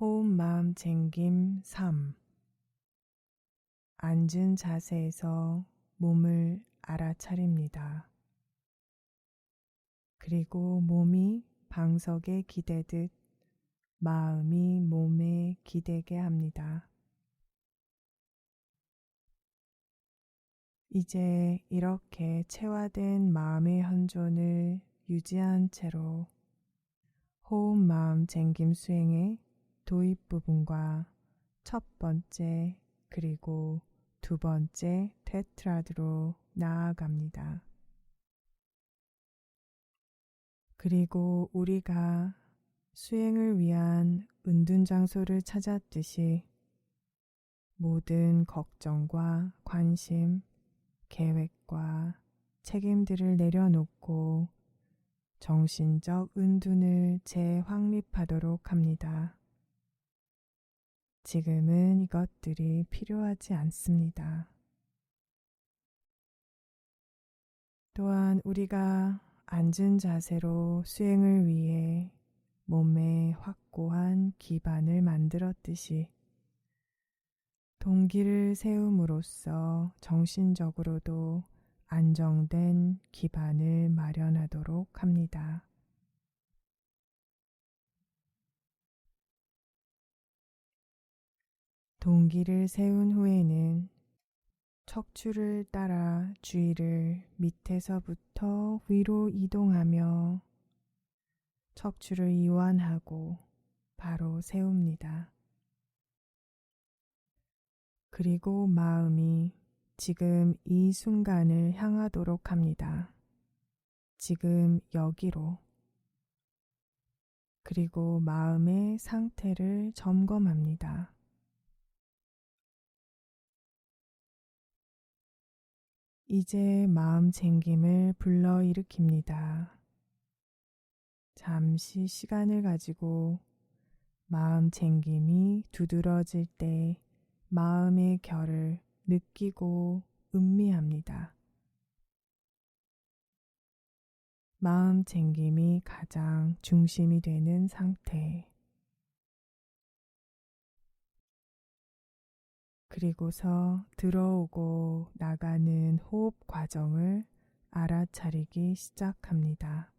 호흡 마음 챙김 3 앉은 자세에서 몸을 알아차립니다. 그리고 몸이 방석에 기대듯 마음이 몸에 기대게 합니다. 이제 이렇게 체화된 마음의 현존을 유지한 채로 호흡 마음 챙김 수행의 도입 부분과 첫 번째 그리고 두 번째 테트라드로 나아갑니다. 그리고 우리가 수행을 위한 은둔 장소를 찾았듯이 모든 걱정과 관심, 계획과 책임들을 내려놓고 정신적 은둔을 재확립하도록 합니다. 지금은 이것들이 필요하지 않습니다. 또한 우리가 앉은 자세로 수행을 위해 몸에 확고한 기반을 만들었듯이 동기를 세움으로써 정신적으로도 안정된 기반을 마련하도록 합니다. 동기를 세운 후에는 척추를 따라 주위를 밑에서부터 위로 이동하며 척추를 이완하고 바로 세웁니다. 그리고 마음이 지금 이 순간을 향하도록 합니다. 지금 여기로. 그리고 마음의 상태를 점검합니다. 이제 마음 챙김을 불러일으킵니다. 잠시 시간을 가지고 마음 챙김이 두드러질 때 마음의 결을 느끼고 음미합니다. 마음 챙김이 가장 중심이 되는 상태. 그리고서 들어오고 나가는 호흡 과정을 알아차리기 시작합니다.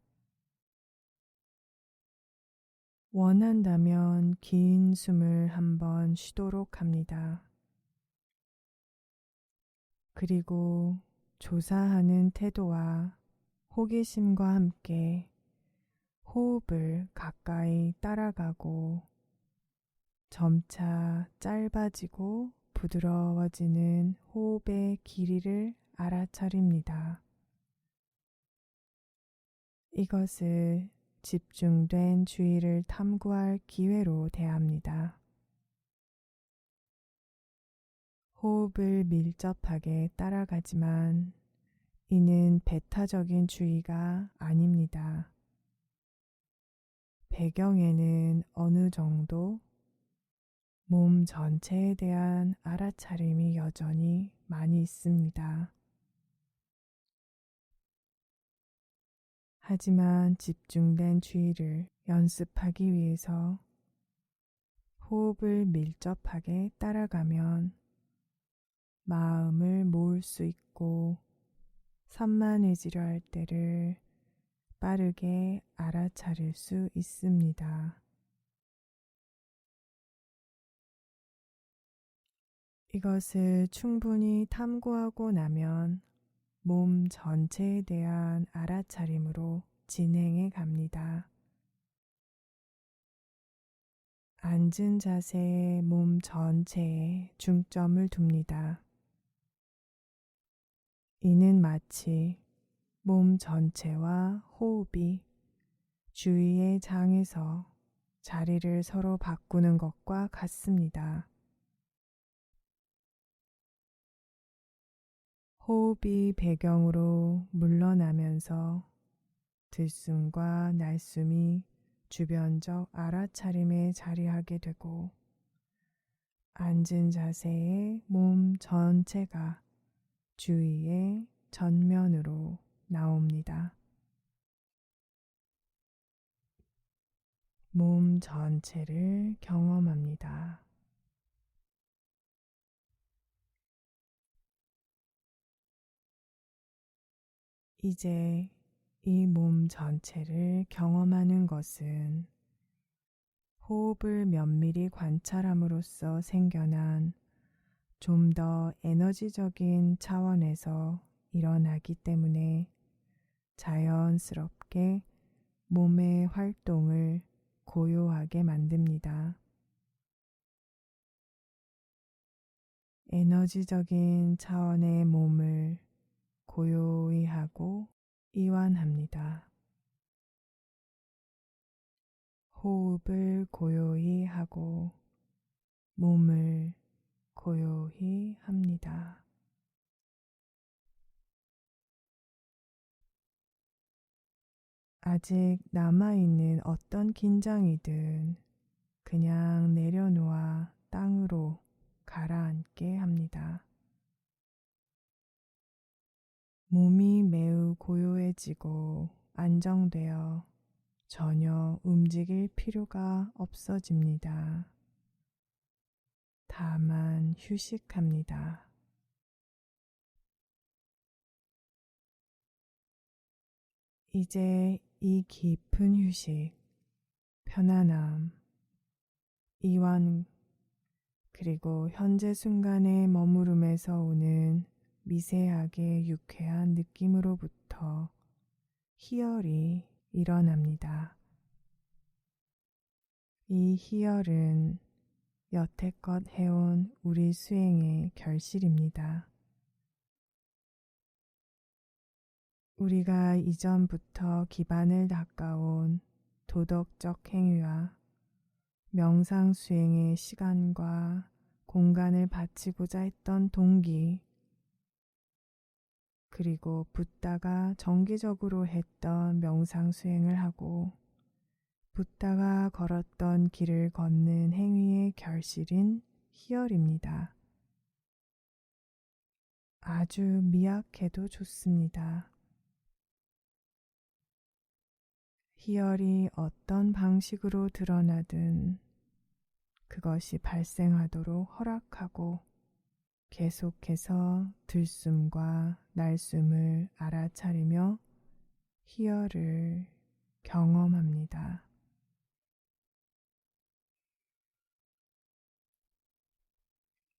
원한다면 긴 숨을 한번 쉬도록 합니다. 그리고 조사하는 태도와 호기심과 함께 호흡을 가까이 따라가고 점차 짧아지고 부드러워지는 호흡의 길이를 알아차립니다. 이것을 집중된 주의를 탐구할 기회로 대합니다. 호흡을 밀접하게 따라가지만 이는 배타적인 주의가 아닙니다. 배경에는 어느 정도 몸 전체에 대한 알아차림이 여전히 많이 있습니다. 하지만 집중된 주의를 연습하기 위해서 호흡을 밀접하게 따라가면 마음을 모을 수 있고 산만해지려 할 때를 빠르게 알아차릴 수 있습니다. 이것을 충분히 탐구하고 나면 몸 전체에 대한 알아차림으로 진행해 갑니다. 앉은 자세에 몸 전체에 중점을 둡니다. 이는 마치 몸 전체와 호흡이 주위의 장에서 자리를 서로 바꾸는 것과 같습니다. 호흡이 배경으로 물러나면서 들숨과 날숨이 주변적 알아차림에 자리하게 되고 앉은 자세의 몸 전체가 주위의 전면으로 나옵니다. 몸 전체를 경험합니다. 이제 이 몸 전체를 경험하는 것은 호흡을 면밀히 관찰함으로써 생겨난 좀 더 에너지적인 차원에서 일어나기 때문에 자연스럽게 몸의 활동을 고요하게 만듭니다. 에너지적인 차원의 몸을 고요히 하고 이완합니다. 호흡을 고요히 하고 몸을 고요히 합니다. 아직 남아있는 어떤 긴장이든 그냥 내려놓아 땅으로 가라앉게 합니다. 몸이 매우 고요해지고 안정되어 전혀 움직일 필요가 없어집니다. 다만 휴식합니다. 이제 이 깊은 휴식, 편안함, 이완, 그리고 현재 순간의 머무름에서 오는 미세하게 유쾌한 느낌으로부터 희열이 일어납니다. 이 희열은 여태껏 해온 우리 수행의 결실입니다. 우리가 이전부터 기반을 닦아온 도덕적 행위와 명상 수행의 시간과 공간을 바치고자 했던 동기, 그리고 붓다가 정기적으로 했던 명상 수행을 하고 붓다가 걸었던 길을 걷는 행위의 결실인 희열입니다. 아주 미약해도 좋습니다. 희열이 어떤 방식으로 드러나든 그것이 발생하도록 허락하고 계속해서 들숨과 날숨을 알아차리며 희열을 경험합니다.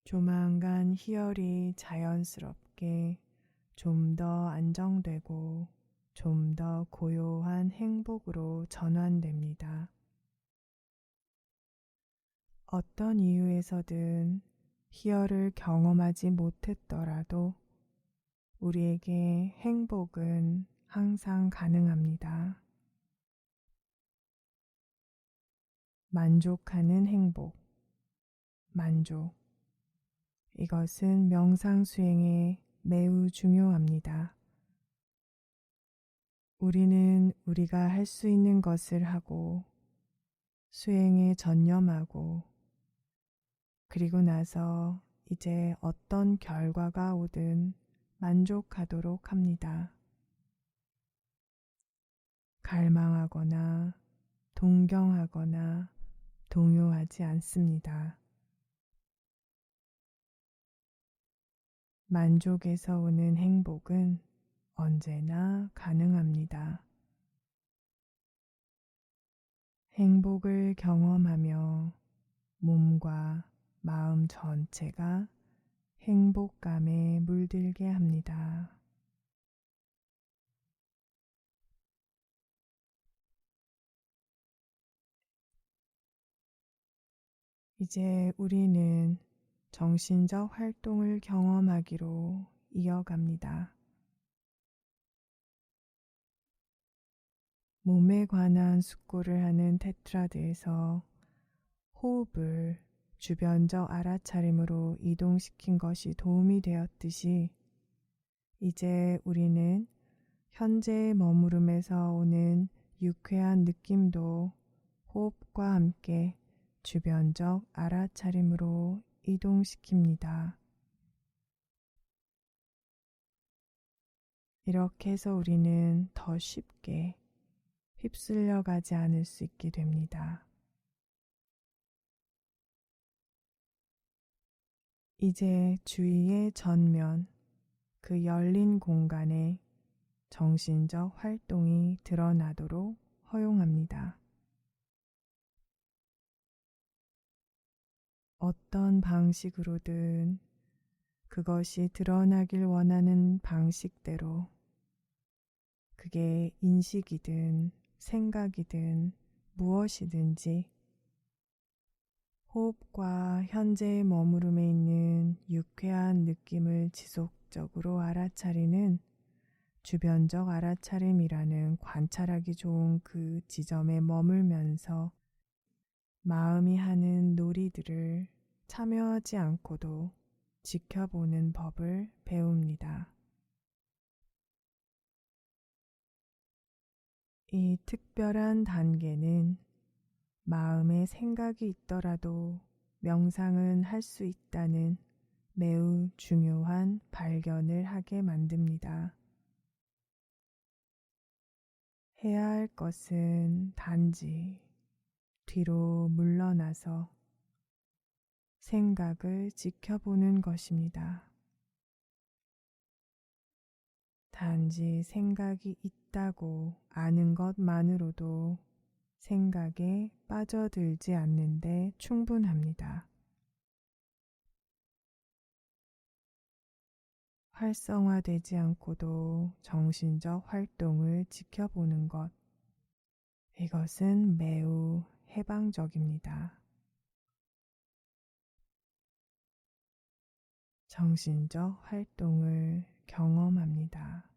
조만간 희열이 자연스럽게 좀 더 안정되고 좀 더 고요한 행복으로 전환됩니다. 어떤 이유에서든 희열을 경험하지 못했더라도 우리에게 행복은 항상 가능합니다. 만족하는 행복, 만족. 이것은 명상 수행에 매우 중요합니다. 우리는 우리가 할 수 있는 것을 하고 수행에 전념하고 그리고 나서 이제 어떤 결과가 오든 만족하도록 합니다. 갈망하거나 동경하거나 동요하지 않습니다. 만족에서 오는 행복은 언제나 가능합니다. 행복을 경험하며 몸과 마음 전체가 행복감에 물들게 합니다. 이제 우리는 정신적 활동을 경험하기로 이어갑니다. 몸에 관한 숙고를 하는 테트라드에서 호흡을 주변적 알아차림으로 이동시킨 것이 도움이 되었듯이 이제 우리는 현재의 머무름에서 오는 유쾌한 느낌도 호흡과 함께 주변적 알아차림으로 이동시킵니다. 이렇게 해서 우리는 더 쉽게 휩쓸려 가지 않을 수 있게 됩니다. 이제 주위의 전면, 그 열린 공간에 정신적 활동이 드러나도록 허용합니다. 어떤 방식으로든 그것이 드러나길 원하는 방식대로 그게 인식이든 생각이든 무엇이든지 호흡과 현재의 머무름에 있는 유쾌한 느낌을 지속적으로 알아차리는 주변적 알아차림이라는 관찰하기 좋은 그 지점에 머물면서 마음이 하는 놀이들을 참여하지 않고도 지켜보는 법을 배웁니다. 이 특별한 단계는 마음에 생각이 있더라도 명상은 할 수 있다는 매우 중요한 발견을 하게 만듭니다. 해야 할 것은 단지 뒤로 물러나서 생각을 지켜보는 것입니다. 단지 생각이 있다고 아는 것만으로도 생각에 빠져들지 않는데 충분합니다. 활성화되지 않고도 정신적 활동을 지켜보는 것. 이것은 매우 해방적입니다. 정신적 활동을 경험합니다.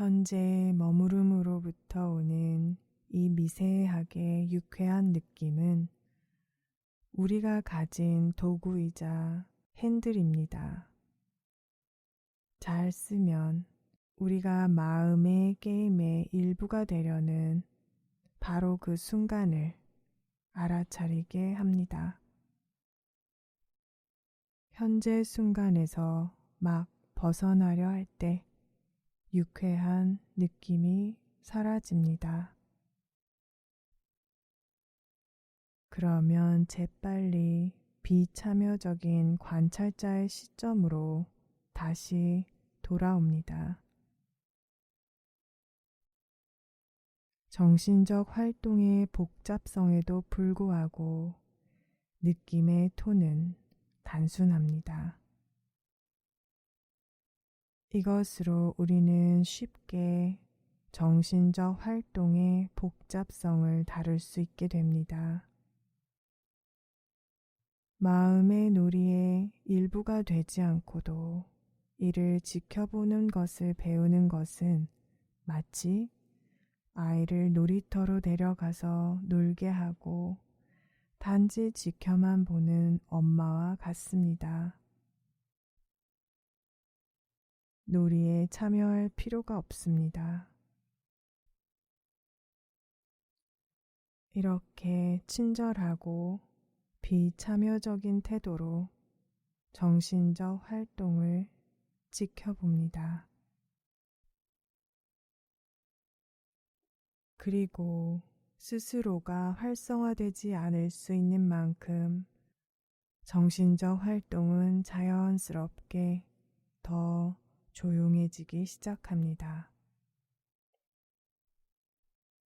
현재 머무름으로부터 오는 이 미세하게 유쾌한 느낌은 우리가 가진 도구이자 핸들입니다. 잘 쓰면 우리가 마음의 게임의 일부가 되려는 바로 그 순간을 알아차리게 합니다. 현재 순간에서 막 벗어나려 할 때 유쾌한 느낌이 사라집니다. 그러면 재빨리 비참여적인 관찰자의 시점으로 다시 돌아옵니다. 정신적 활동의 복잡성에도 불구하고 느낌의 톤은 단순합니다. 이것으로 우리는 쉽게 정신적 활동의 복잡성을 다룰 수 있게 됩니다. 마음의 놀이의 일부가 되지 않고도 이를 지켜보는 것을 배우는 것은 마치 아이를 놀이터로 데려가서 놀게 하고 단지 지켜만 보는 엄마와 같습니다. 놀이에 참여할 필요가 없습니다. 이렇게 친절하고 비참여적인 태도로 정신적 활동을 지켜봅니다. 그리고 스스로가 활성화되지 않을 수 있는 만큼 정신적 활동은 자연스럽게 더 조용해지기 시작합니다.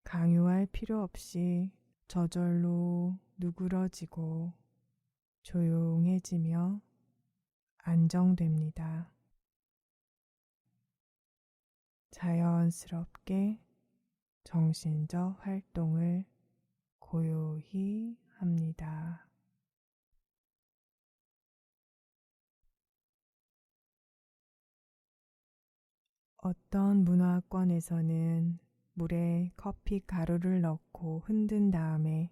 강요할 필요 없이 저절로 누그러지고 조용해지며 안정됩니다. 자연스럽게 정신적 활동을 고요히 합니다. 어떤 문화권에서는 물에 커피 가루를 넣고 흔든 다음에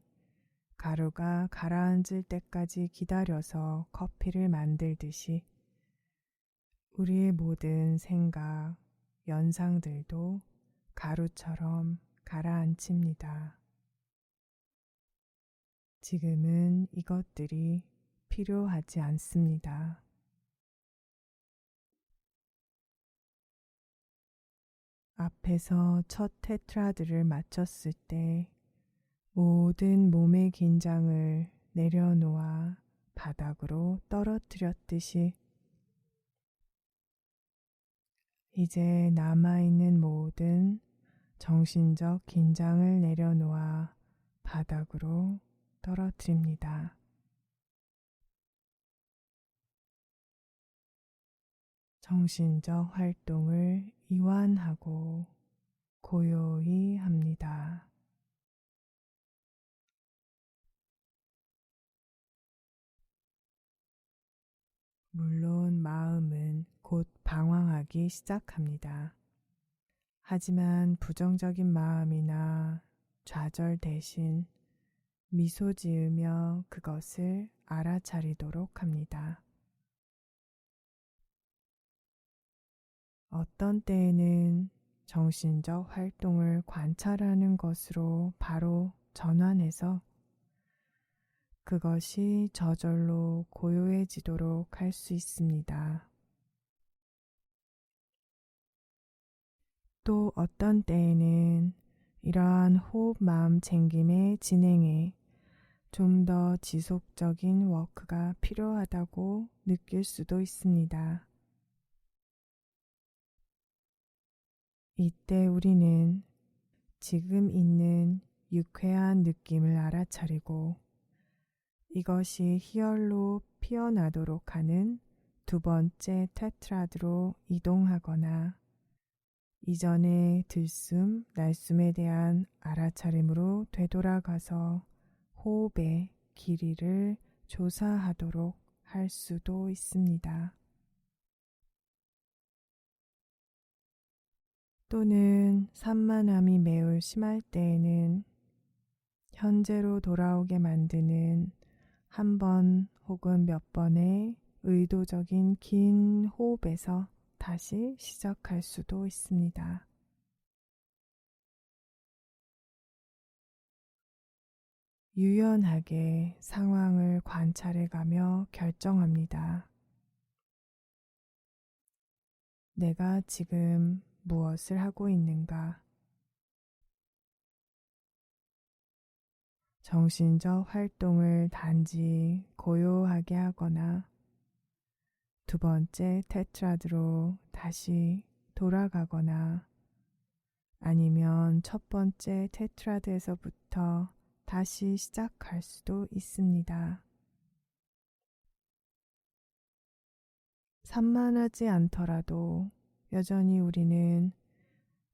가루가 가라앉을 때까지 기다려서 커피를 만들듯이 우리의 모든 생각, 연상들도 가루처럼 가라앉힙니다. 지금은 이것들이 필요하지 않습니다. 앞에서 첫 테트라드를 마쳤을 때 모든 몸의 긴장을 내려놓아 바닥으로 떨어뜨렸듯이 이제 남아있는 모든 정신적 긴장을 내려놓아 바닥으로 떨어뜨립니다. 정신적 활동을 이완하고 고요히 합니다. 물론 마음은 곧 방황하기 시작합니다. 하지만 부정적인 마음이나 좌절 대신 미소 지으며 그것을 알아차리도록 합니다. 어떤 때에는 정신적 활동을 관찰하는 것으로 바로 전환해서 그것이 저절로 고요해지도록 할 수 있습니다. 또 어떤 때에는 이러한 호흡 마음 챙김의 진행에 좀 더 지속적인 워크가 필요하다고 느낄 수도 있습니다. 이때 우리는 지금 있는 유쾌한 느낌을 알아차리고 이것이 희열로 피어나도록 하는 두 번째 테트라드로 이동하거나 이전의 들숨, 날숨에 대한 알아차림으로 되돌아가서 호흡의 길이를 조사하도록 할 수도 있습니다. 또는 산만함이 매우 심할 때에는 현재로 돌아오게 만드는 한 번 혹은 몇 번의 의도적인 긴 호흡에서 다시 시작할 수도 있습니다. 유연하게 상황을 관찰해 가며 결정합니다. 내가 지금 무엇을 하고 있는가? 정신적 활동을 단지 고요하게 하거나 두 번째 테트라드로 다시 돌아가거나 아니면 첫 번째 테트라드에서부터 다시 시작할 수도 있습니다. 산만하지 않더라도 여전히 우리는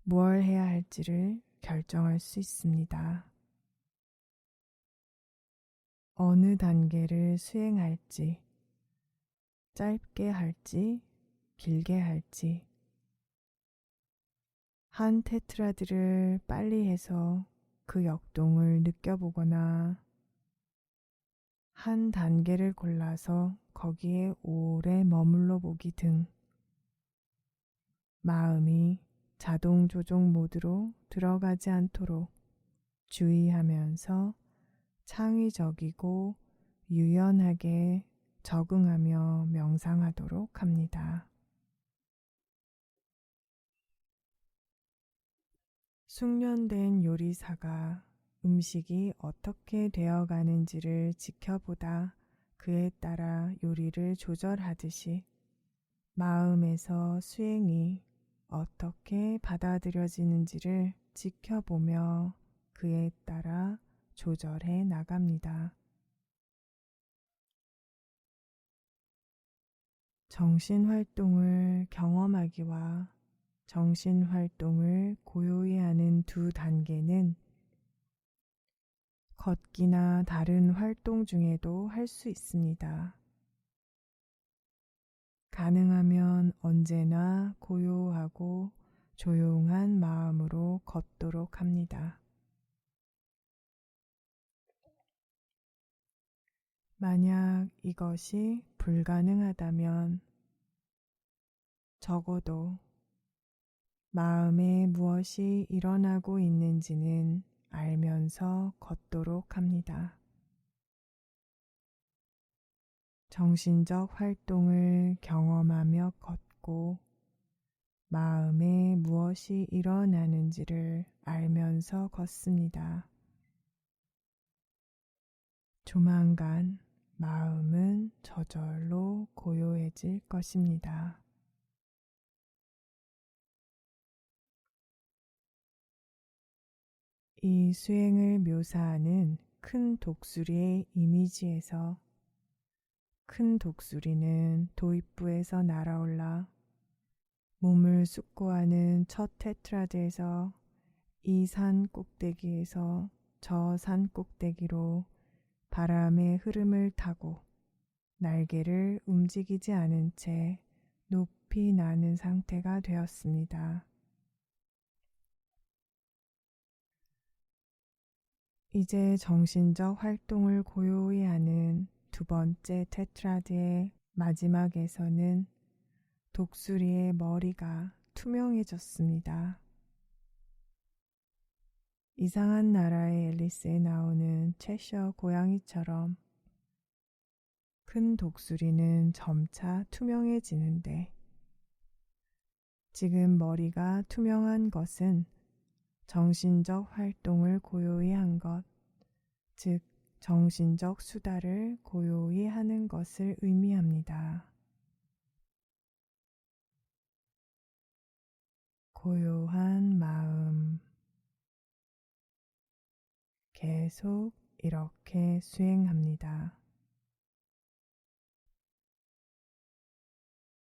무엇 해야 할지를 결정할 수 있습니다. 어느 단계를 수행할지, 짧게 할지, 길게 할지, 한 테트라드를 빨리 해서 그 역동을 느껴보거나 한 단계를 골라서 거기에 오래 머물러 보기 등 마음이 자동 조종 모드로 들어가지 않도록 주의하면서 창의적이고 유연하게 적응하며 명상하도록 합니다. 숙련된 요리사가 음식이 어떻게 되어 가는지를 지켜보다 그에 따라 요리를 조절하듯이 마음에서 수행이 어떻게 받아들여지는지를 지켜보며 그에 따라 조절해 나갑니다. 정신 활동을 경험하기와 정신 활동을 고요히 하는 두 단계는 걷기나 다른 활동 중에도 할 수 있습니다. 가능하면 언제나 고요하고 조용한 마음으로 걷도록 합니다. 만약 이것이 불가능하다면 적어도 마음에 무엇이 일어나고 있는지는 알면서 걷도록 합니다. 정신적 활동을 경험하며 걷고 마음에 무엇이 일어나는지를 알면서 걷습니다. 조만간 마음은 저절로 고요해질 것입니다. 이 수행을 묘사하는 큰 독수리의 이미지에서 큰 독수리는 도입부에서 날아올라 몸을 숙고하는 첫 테트라드에서 이 산 꼭대기에서 저 산 꼭대기로 바람의 흐름을 타고 날개를 움직이지 않은 채 높이 나는 상태가 되었습니다. 이제 정신적 활동을 고요히 하는 두 번째 테트라드의 마지막에서는 독수리의 머리가 투명해졌습니다. 이상한 나라의 앨리스에 나오는 채셔 고양이처럼 큰 독수리는 점차 투명해지는데 지금 머리가 투명한 것은 정신적 활동을 고요히 한 것, 즉 정신적 수다를 고요히 하는 것을 의미합니다. 고요한 마음. 계속 이렇게 수행합니다.